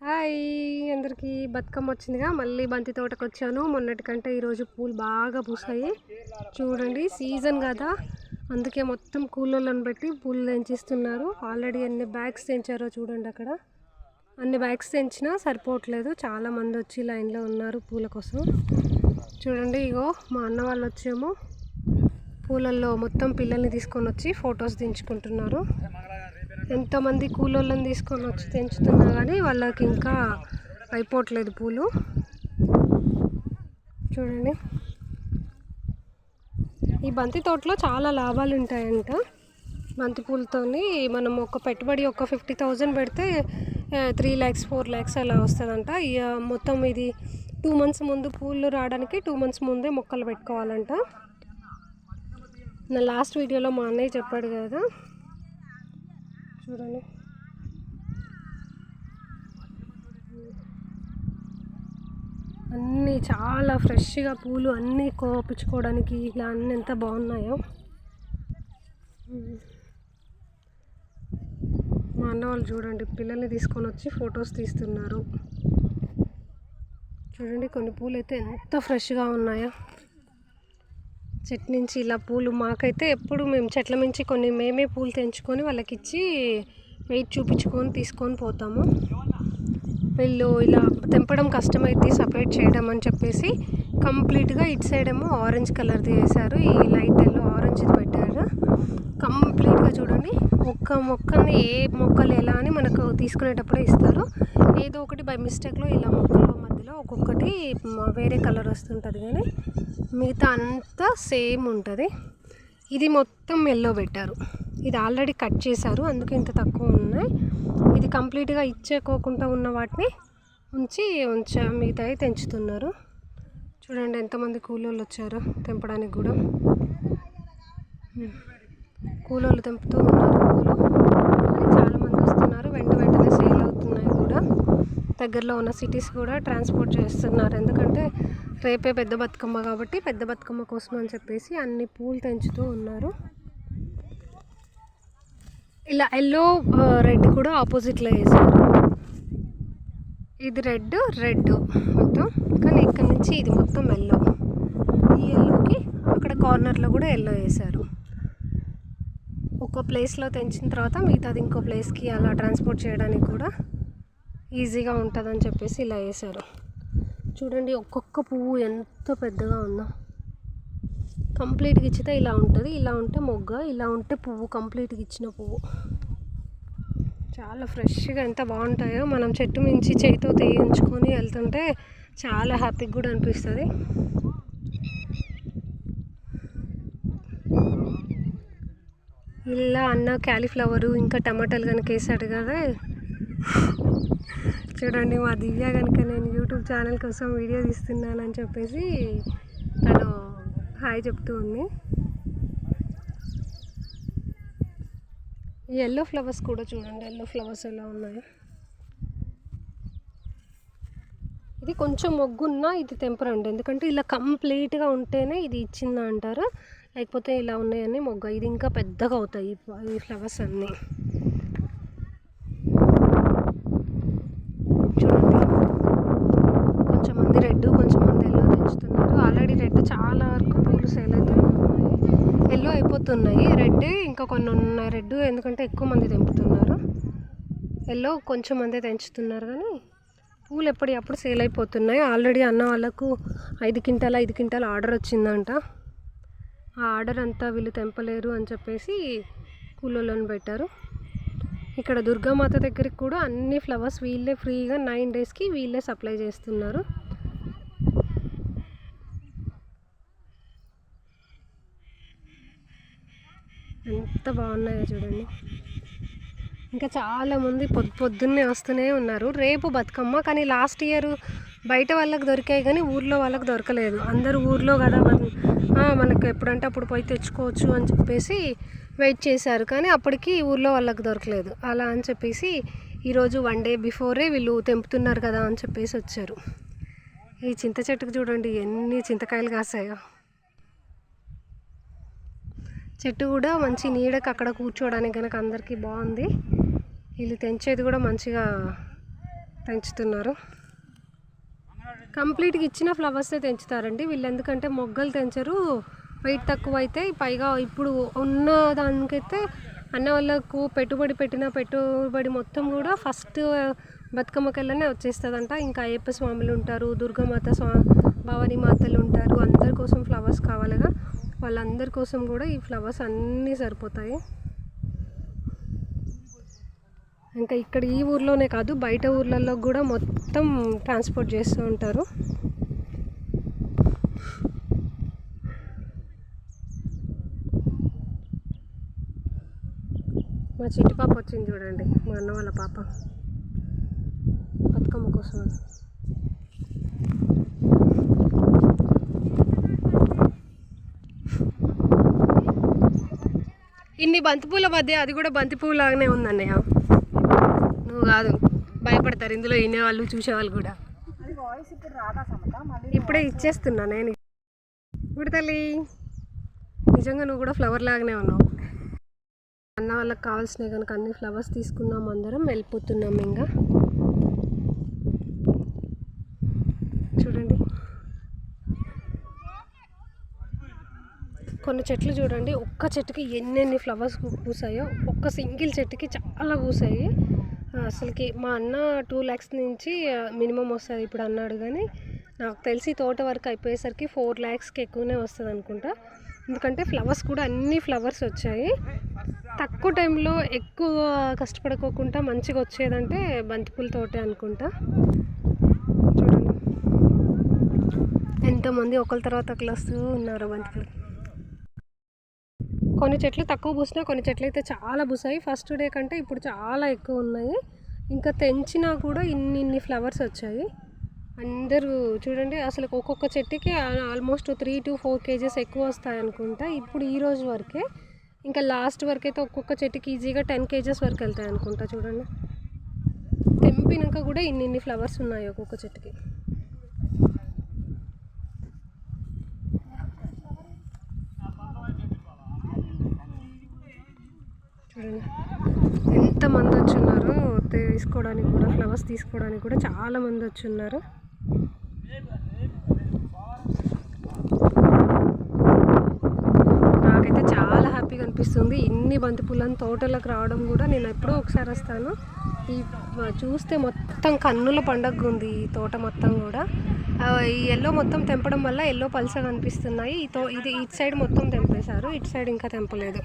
Hi! అందరికీ బతుకమ్మ వచ్చిందిగా. మళ్ళీ బంతి తోటకు వచ్చాను మొన్నటి కంటే ఈరోజు పూలు బాగా పూసాయి. చూడండి సీజన్ కదా. అందుకే మొత్తం కూలోళ్ళని పెట్టి పూలు తెంచిస్తున్నారు. ఆల్రెడీ ఎన్ని బ్యాగ్స్ తెంచారో చూడండి అక్కడ. అన్ని బ్యాగ్స్ తెంచినా సరిపోవట్లేదు. చాలామంది వచ్చి లైన్లో ఉన్నారు పూల కోసం. చూడండి ఇగో మా అన్న వాళ్ళు వచ్చేమో పూలల్లో మొత్తం పిల్లల్ని తీసుకొని వచ్చి ఫొటోస్ దించుకుంటున్నారు. ఎంతమంది కూలోళ్ళని తీసుకొని వచ్చి తెంచుతున్నా కానీ వాళ్ళకి ఇంకా అయిపోవట్లేదు పూలు. చూడండి. ఈ బంతి తోటలో చాలా లాభాలు ఉంటాయంట. బంతి పూలతోని మనం ఒక పెట్టుబడి ఒక ఫిఫ్టీ థౌజండ్ పెడితే త్రీ ల్యాక్స్ ఫోర్ ల్యాక్స్ అలా వస్తుందంట. ఇక మొత్తం ఇది టూ మంత్స్ ముందు పూలు రావడానికి టూ మంత్స్ ముందే మొక్కలు పెట్టుకోవాలంట. నా లాస్ట్ వీడియోలో మా అన్నయ్య చెప్పాడు కదా చూడండి. అన్నీ చాలా ఫ్రెష్గా పూలు అన్నీ కోపించుకోవడానికి ఇలా అన్నీ ఎంత బాగున్నాయో. మా అన్న వాళ్ళు చూడండి పిల్లల్ని తీసుకొని వచ్చి ఫొటోస్ తీస్తున్నారు. చూడండి కొన్ని పూలు అయితే ఎంత ఫ్రెష్గా ఉన్నాయో. చెట్టు నుంచి ఇలా పూలు మాకైతే ఎప్పుడు మేము చెట్ల నుంచి కొన్ని మేమే పూలు తెంచుకొని వాళ్ళకి ఇచ్చి వెయిట్ చూపించుకొని తీసుకొని పోతాము. వీళ్ళు ఇలా తెంపడం కష్టమైతే సపరేట్ చేయడం అని చెప్పేసి కంప్లీట్గా ఇటు సైడ్ ఏమో ఆరెంజ్ కలర్ది వేశారు ఈ లైట్ ఎల్లో ఆరెంజ్ది పెట్టారు. కంప్లీట్గా చూడండి. ఒక్క మొక్కని ఏ మొక్కలు ఎలా అని మనకు తీసుకునేటప్పుడే ఇస్తారు. ఏదో ఒకటి బై మిస్టేక్లో ఇలా మొక్కలు అందులో ఒక్కొక్కటి వేరే కలర్ వస్తుంటుంది కానీ మిగతా అంతా సేమ్ ఉంటుంది. ఇది మొత్తం ఎల్లో పెట్టారు. ఇది ఆల్రెడీ కట్ చేశారు అందుకే ఇంత తక్కువ ఉన్నాయి. ఇది కంప్లీట్గా ఇచ్చేకోకుండా ఉన్న వాటిని ఉంచి ఉంచ మిగతాయి తెంచుతున్నారు. చూడండి ఎంతమంది కూలోళ్ళు వచ్చారు తెంపడానికి కూడా. కూలోళ్ళు తెంపుతూ ఉన్నారు పూలు చాలామంది వస్తున్నారు వెంట వెంటనే దగ్గరలో ఉన్న సిటీస్ కూడా ట్రాన్స్పోర్ట్ చేస్తున్నారు. ఎందుకంటే రేపే పెద్ద బతుకమ్మ కాబట్టి పెద్ద బతుకమ్మ కోసం అని చెప్పేసి అన్ని పూలు తెంచుతూ ఉన్నారు. ఇలా ఎల్లో రెడ్ uh, కూడా ఆపోజిట్లో వేసారు ఇది రెడ్ రెడ్ మొత్తం. కానీ ఇక్కడ నుంచి ఇది మొత్తం ఎల్లో ఈ ఎల్లోకి అక్కడ కార్నర్లో కూడా ఎల్లో వేశారు. ఒక ప్లేస్లో తెంచిన తర్వాత మిగతాది ఇంకో ప్లేస్కి అలా ట్రాన్స్పోర్ట్ చేయడానికి కూడా ఈజీగా ఉంటుందని చెప్పేసి ఇలా వేసారు చూడండి ఒక్కొక్క పువ్వు ఎంత పెద్దగా ఉందో. కంప్లీట్గా ఇచ్చితే ఇలా ఉంటుంది ఇలా ఉంటే మొగ్గ ఇలా ఉంటే పువ్వు కంప్లీట్గా ఇచ్చిన పువ్వు. చాలా ఫ్రెష్గా ఎంత బాగుంటాయో మనం చెట్టు మించి చేతితో తీయించుకొని వెళ్తుంటే చాలా హ్యాపీగా కూడా అనిపిస్తుంది. ఇలా అన్న క్యాలీఫ్లవరు ఇంకా టమాటాలు కనుక వేసాడు కదా. చూడండి మా దివ్య కనుక నేను యూట్యూబ్ ఛానల్ కోసం వీడియో తీస్తున్నానని చెప్పేసి తను హాయ్ చెప్తూ ఉంది. ఈ ఎల్లో ఫ్లవర్స్ కూడా చూడండి ఎల్లో ఫ్లవర్స్ ఎలా ఉన్నాయి. ఇది కొంచెం మొగ్గున్నా ఇది తెంపరండి ఎందుకంటే ఇలా కంప్లీట్గా ఉంటేనే ఇది ఇచ్చిందా అంటారు లేకపోతే ఇలా ఉన్నాయని మొగ్గ. ఇది ఇంకా పెద్దగా అవుతాయి ఈ ఫ్లవర్స్ అన్నీ రెడ్ కొంచెం మంది ఎల్లో తెంచుతున్నారు ఆల్రెడీ రెడ్ చాలా వరకు పూలు సేల్ తెంపుతున్నాయి రెడ్ ఇంకా కొన్ని ఉన్నాయి. రెడ్ ఎందుకంటే ఎక్కువ మంది తెంపుతున్నారు. ఎల్లో కొంచెం మంది తెంచుతున్నారు కానీ పూలు ఎప్పటికప్పుడు సేల్ అయిపోతున్నాయి. ఆల్రెడీ అన్న వాళ్ళకు ఐదు క్వింటాల ఐదు క్వింటాల ఆర్డర్ వచ్చిందంట. ఆ ఆర్డర్ అంతా వీళ్ళు తెంపలేరు అని చెప్పేసి కూలోళ్ళని పెట్టారు. ఇక్కడ దుర్గామాత దగ్గరికి కూడా అన్ని ఫ్లవర్స్ వీళ్ళే ఫ్రీగా నైన్ డేస్కి వీళ్ళే సప్లై చేస్తున్నారు. ఎంత బాగున్నాయో చూడండి. ఇంకా చాలామంది పొద్దు పొద్దున్నే వస్తూనే ఉన్నారు. రేపు బతుకమ్మ కానీ లాస్ట్ ఇయర్ బయట వాళ్ళకి దొరికాయి కానీ ఊర్లో వాళ్ళకి దొరకలేదు. అందరూ ఊర్లో కదా మనకు ఎప్పుడంటే అప్పుడు పోయి తెచ్చుకోవచ్చు అని చెప్పేసి వెయిట్ చేశారు. కానీ అప్పటికి ఊర్లో వాళ్ళకి దొరకలేదు. అలా అని చెప్పేసి ఈరోజు వన్ డే బిఫోరే వీళ్ళు తెంపుతున్నారు కదా అని చెప్పేసి వచ్చారు. ఈ చింత చెట్టుకు చూడండి ఎన్ని చింతకాయలు కాసాయో. చెట్టు కూడా మంచి నీడకు అక్కడ కూర్చోవడానికి కనుక అందరికీ బాగుంది. వీళ్ళు తెంచేది కూడా మంచిగా పెంచుతున్నారు. కంప్లీట్గా ఇచ్చిన ఫ్లవర్సే తెంచుతారండి. వీళ్ళు ఎందుకంటే మొగ్గలు తెంచరు. వెయిట్ తక్కువ అయితే పైగా ఇప్పుడు ఉన్న దానికైతే అన్న వాళ్ళకు పెట్టుబడి పెట్టిన పెట్టుబడి మొత్తం కూడా ఫస్ట్ బతుకమ్మకెళ్ళనే వచ్చేస్తుందంట. ఇంకా అయ్యప్ప స్వాములు ఉంటారు దుర్గామాత స్వా భవానీ మాతలు ఉంటారు. అందరి కోసం ఫ్లవర్స్ కావాలిగా. వాళ్ళందరి కోసం కూడా ఈ ఫ్లవర్స్ అన్నీ సరిపోతాయి. ఇంకా ఇక్కడ ఈ ఊర్లోనే కాదు బయట ఊర్లలో కూడా మొత్తం ట్రాన్స్పోర్ట్ చేస్తూ ఉంటారు. మా చిట్టి పాప వచ్చింది చూడండి మా అన్న వాళ్ళ పాప బతుకమ్మ కోసం అని. ఇన్ని బంతిపూల మధ్య అది కూడా బంతిపూల లాగానే ఉందన్నయ్య. నువ్వు కాదు భయపడతారు ఇందులో వినేవాళ్ళు చూసేవాళ్ళు కూడా వాయిస్ ఇప్పుడు రాదా ఇప్పుడే ఇచ్చేస్తున్నా నేను. ఇప్పుడు తల్లి నిజంగా నువ్వు కూడా ఫ్లవర్ లాగానే ఉన్నావు. అన్న వాళ్ళకి కావాల్సినవి కనుక అన్ని ఫ్లవర్స్ తీసుకున్నాం అందరం వెళ్ళిపోతున్నాం ఇంకా చూడండి కొన్ని చెట్లు చూడండి. ఒక్క చెట్టుకి ఎన్నెన్ని ఫ్లవర్స్ పూసాయో ఒక్క సింగిల్ చెట్టుకి చాలా పూసాయి. అసలుకి మా అన్న టూ ల్యాక్స్ నుంచి మినిమం వస్తుంది ఇప్పుడు అన్నాడు కానీ నాకు తెలిసి తోట వరకు అయిపోయేసరికి ఫోర్ ల్యాక్స్కి ఎక్కువనే వస్తుంది అనుకుంటా. ఎందుకంటే ఫ్లవర్స్ కూడా అన్ని ఫ్లవర్స్ వచ్చాయి. తక్కువ టైంలో ఎక్కువ కష్టపడుకోకుండా మంచిగా వచ్చేదంటే బంతిపూల తోటే అనుకుంటా. చూడండి. ఎంతోమంది ఒకరి తర్వాత ఒకరు వస్తూ ఉన్నారు బంతిపూలు కొన్ని చెట్లు తక్కువ పూసినా కొన్ని చెట్లు అయితే చాలా పూసాయి. ఫస్ట్ డే కంటే ఇప్పుడు చాలా ఎక్కువ ఉన్నాయి. ఇంకా తెంచినా కూడా ఇన్ని ఇన్ని ఫ్లవర్స్ వచ్చాయి. అందరూ చూడండి అసలు ఒక్కొక్క చెట్టుకి almost three to four KGs ఎక్కువ వస్తాయి అనుకుంటా. ఇప్పుడు ఈ రోజు వరకే ఇంకా లాస్ట్ వరకు అయితే ఒక్కొక్క చెట్టుకి ఈజీగా టెన్ కేజెస్ వరకు వెళ్తాయి అనుకుంటా చూడండి. తెంపినాక కూడా ఇన్ని ఇన్ని ఫ్లవర్స్ ఉన్నాయి ఒక్కొక్క చెట్టుకి చూడండి మంది వచ్చున్నారు. తీసుకోవడానికి కూడా ఫ్లవర్స్ తీసుకోవడానికి కూడా చాలా మంది వచ్చున్నారు. నాకైతే చాలా హ్యాపీగా అనిపిస్తుంది. ఇన్ని బంతిపూలను తోటలకు రావడం కూడా నేను ఎప్పుడో ఒకసారి వస్తాను. ఈ చూస్తే మొత్తం కన్నుల పండగ ఉంది ఈ తోట మొత్తం కూడా. ఈ ఎల్లో మొత్తం తెంపడం వల్ల ఎల్లో పల్సగా అనిపిస్తున్నాయి. ఈ తో ఇది ఇటు సైడ్ మొత్తం తెంపేశారు. ఇటు సైడ్ ఇంకా తెంపలేదు.